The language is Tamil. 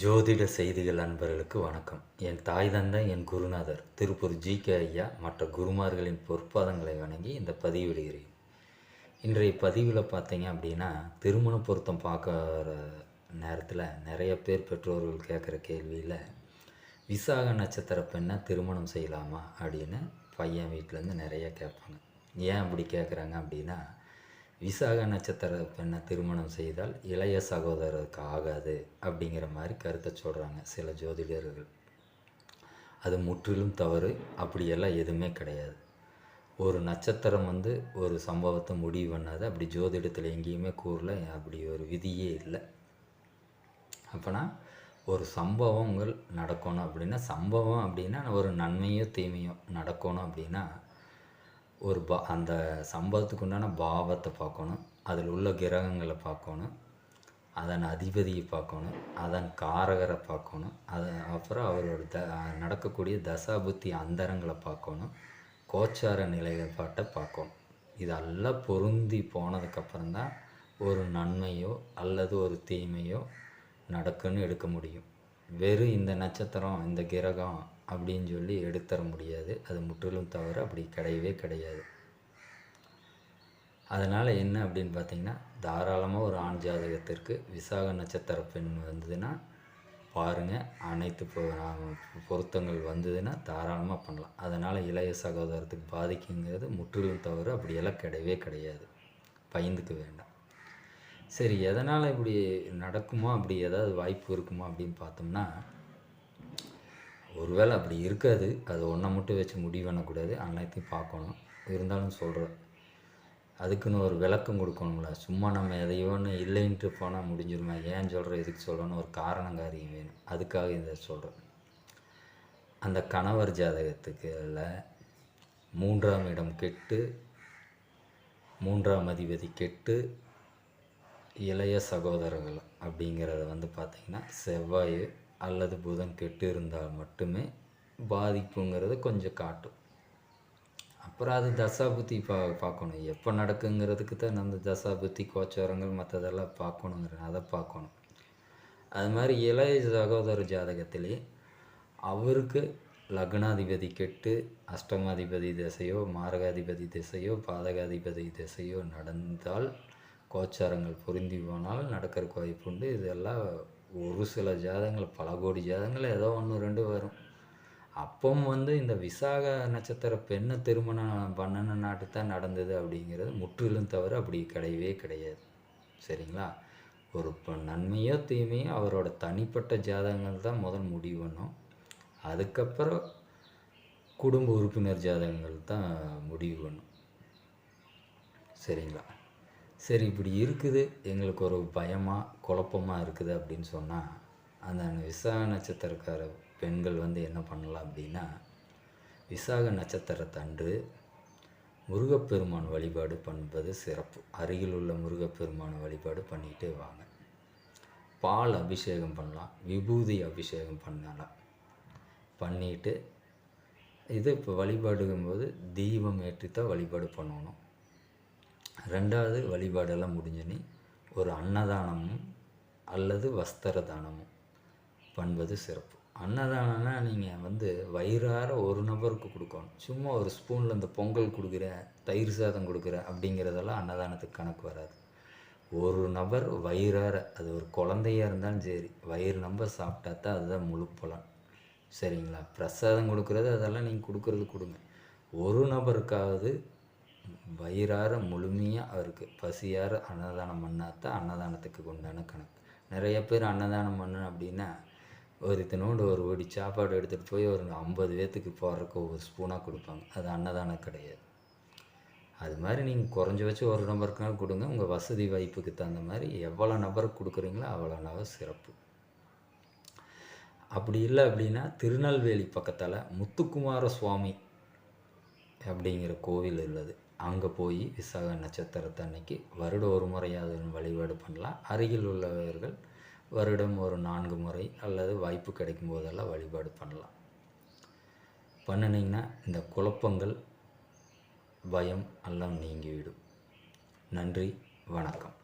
ஜோதிட செய்திகள் அன்பர்களுக்கு வணக்கம். என் தாய் தந்தை என் குருநாதர் திருப்பூர் ஜி. கே. ஐயா மற்ற குருமார்களின் பொற்பாதங்களை வணங்கி இந்த பதிவிடுகிறேன் இன்றைய பதிவில் பார்த்தீங்க அப்படின்னா திருமண பொருத்தம் பார்க்குற நேரத்தில் நிறைய பேர் பெற்றோர்கள் கேட்குற கேள்வியில் விசாக நட்சத்திர பெண்ணை திருமணம் செய்யலாமா அப்படின்னு பையன் வீட்டிலேருந்து நிறைய கேட்பாங்க. ஏன் அப்படி கேட்குறாங்க அப்படின்னா விசாக நட்சத்திர பெண்ணை திருமணம் செய்தால் இளைய சகோதரருக்கு ஆகாது அப்படிங்கிற மாதிரி கருத்தை சொல்கிறாங்க சில ஜோதிடர்கள். அது முற்றிலும் தவறு அப்படியெல்லாம் எதுவுமே கிடையாது. ஒரு நட்சத்திரம் வந்து ஒரு சம்பவத்தை முடிவு பண்ணாது அப்படி ஜோதிடத்தில் எங்கேயுமே கூறல அப்படி ஒரு விதியே இல்லை. அப்போனா ஒரு சம்பவங்கள் நடக்கணும் அப்படின்னா சம்பவம் அப்படின்னா ஒரு நன்மையோ தீமையோ நடக்கணும் அப்படின்னா ஒரு பா அந்த சம்பவத்துக்கு உண்டான பாவத்தை பார்க்கணும். அதில் உள்ள கிரகங்களை பார்க்கணும். அதன் அதிபதியை பார்க்கணும். அதன் காரகரை பார்க்கணும். அது அப்புறம் அவரோட த நடக்கக்கூடிய தசாபுத்தி அந்தரங்களை பார்க்கணும். கோச்சார நிலைப்பாட்டை பார்க்கணும். இதெல்லாம் பொருந்தி போனதுக்கப்புறம் தான் ஒரு நன்மையோ அல்லது ஒரு தீமையோ நடக்குன்னு எடுக்க முடியும். வெறும் இந்த நட்சத்திரம் இந்த கிரகம் அப்படின்னு சொல்லி எடுத்தர முடியாது. அது முற்றிலும் தவிர அப்படி கிடையவே கிடையாது. அதனால் என்ன அப்படின்னு பார்த்தீங்கன்னா தாராளமாக ஒரு ஆண் ஜாதகத்திற்கு விசாக நட்சத்திர பெண் வந்ததுன்னா பாருங்கள் அனைத்து பொருத்தங்கள் வந்ததுன்னா தாராளமாக பண்ணலாம். அதனால் இளைய சகோதரத்துக்கு பாதிக்குங்கிறது முற்றிலும் தவிர அப்படியெல்லாம் கிடையவே கிடையாது. பயந்துக்க வேண்டாம். சரி எதனால் இப்படி நடக்குமோ அப்படி ஏதாவது வாய்ப்பு இருக்குமோ அப்படின்னு பார்த்தோம்னா ஒருவேளை அப்படி இருக்காது. அது ஒன்றை மட்டும் வச்சு முடிவு பண்ணக்கூடாது. அனைத்தையும் பார்க்கணும். இருந்தாலும் சொல்கிறேன் அதுக்குன்னு ஒரு விளக்கம் கொடுக்கணும்ல. சும்மா நம்ம எதையோ ஒன்று இல்லைன்ட்டு போனால் முடிஞ்சிருமா? ஏன் சொல்கிறோம் எதுக்கு சொல்கிறோன்னு ஒரு காரணம் காரியம் வேணும். அதுக்காக இதை சொல்கிறேன் அந்த கணவர் ஜாதகத்துக்குல மூன்றாம் இடம் கெட்டு மூன்றாம் அதிபதி கெட்டு இளைய சகோதரர்கள் அப்படிங்கிறத வந்து பார்த்திங்கன்னா செவ்வாய் அல்லது புதன் கெட்டு இருந்தால் மட்டுமே பாதிப்புங்கிறது கொஞ்சம் காட்டும். அப்புறம் அது தசாபுத்தி பா பார்க்கணும். எப்போ நடக்குங்கிறதுக்கு தான் அந்த தசாபுத்தி கோச்சாரங்கள் மற்றதெல்லாம் பார்க்கணுங்கிற அதை பார்க்கணும். அது மாதிரி இளைய சகோதர ஜாதகத்திலே அவருக்கு லக்னாதிபதி கெட்டு அஷ்டமாதிபதி திசையோ மாரகாதிபதி திசையோ பாதகாதிபதி திசையோ நடந்தால் கோச்சாரங்கள் பொருந்தி போனால் நடக்கிறக்கு வாய்ப்பு உண்டு. இதெல்லாம் ஒரு சில ஜாதகங்கள் பல கோடி ஜாதகங்கள் ஏதோ ஒன்று ரெண்டு வரும். அப்பவும் வந்து இந்த விசாக நட்சத்திர பெண்ணை திருமணம் பண்ணின நாட்டு தான் நடந்தது அப்படிங்கிறது முற்றிலும் தவிர அப்படி கிடையவே கிடையாது. சரிங்களா? ஒரு இப்போ நன்மையோ தீமையோ அவரோட தனிப்பட்ட ஜாதகங்கள் தான் முதல் முடிவு பண்ணும். அதுக்கப்புறம் குடும்ப உறுப்பினர் ஜாதகங்கள் தான் முடிவு பண்ணும். சரிங்களா? சரி இப்படி இருக்குது எங்களுக்கு ஒரு பயமாக குழப்பமாக இருக்குது அப்படின்னு சொன்னால் அந்த விசாக நட்சத்திரக்கார பெண்கள் வந்து என்ன பண்ணலாம் அப்படின்னா விசாக நட்சத்திரத்தன்று முருகப்பெருமான் வழிபாடு பண்ணுவது சிறப்பு. அருகில் உள்ள முருகப்பெருமான் வழிபாடு பண்ணிக்கிட்டே வாங்க. பால் அபிஷேகம் பண்ணலாம் விபூதி அபிஷேகம் பண்ணலாம். பண்ணிட்டு இது இப்போ வழிபாடுங்கும்போது தீபம் ஏற்றித்தான் வழிபாடு பண்ணணும். ரெண்டாவது வழிபாடெல்லாம் முடிஞ்சோன்னே ஒரு அன்னதானமும் அல்லது வஸ்திர தானமும் பண்ணுவது சிறப்பு. அன்னதானம்னா நீங்கள் வந்து வயிறார ஒரு நபருக்கு கொடுக்கணும். சும்மா ஒரு ஸ்பூனில் இந்த பொங்கல் கொடுக்குற தயிர் சாதம் கொடுக்குற அப்படிங்கிறதெல்லாம் அன்னதானத்துக்கு கணக்கு வராது. ஒரு நபர் வயிறார அது ஒரு குழந்தையாக இருந்தாலும் சரி வயிறு நம்பர் சாப்பிட்டா தான் அதுதான் முழு பலன். சரிங்களா? பிரசாதம் கொடுக்குறது அதெல்லாம் நீங்கள் கொடுக்குறது கொடுங்க. ஒரு நபருக்காவது வயிறார முழுமையாக அவருக்கு பசியார அன்னதானம் பண்ணாதான் அன்னதானத்துக்கு உண்டான கணக்கு. நிறைய பேர் அன்னதானம் பண்ணணும் அப்படின்னா ஒரு இத்தனோண்டு ஒரு ஒடி சாப்பாடு எடுத்துகிட்டு போய் ஒரு ஐம்பது பேர்த்துக்கு போடுறக்கு ஒவ்வொரு ஸ்பூனாக கொடுப்பாங்க. அது அன்னதானம் கிடையாது. அது மாதிரி நீங்கள் குறைஞ்ச வச்சு ஒரு நபருக்குனாலும் கொடுங்க. உங்கள் வசதி வாய்ப்புக்கு தகுந்த மாதிரி எவ்வளோ நபருக்கு கொடுக்குறீங்களோ அவ்வளோ நபர் சிறப்பு. அப்படி இல்லை அப்படின்னா திருநெல்வேலி பக்கத்தில் முத்துக்குமார சுவாமி அப்படிங்கிற கோவில் உள்ளது. அங்கே போய் விசாக நட்சத்திரத்தன்னைக்கு வருடம் ஒரு முறையாவது வழிபாடு பண்ணலாம். அருகில் உள்ளவர்கள் வருடம் ஒரு நான்கு முறை அல்லது வாய்ப்பு கிடைக்கும் போதெல்லாம் வழிபாடு பண்ணலாம். பண்ணினீங்கன்னா இந்த குழப்பங்கள் பயம் எல்லாம் நீங்கிவிடும். நன்றி வணக்கம்.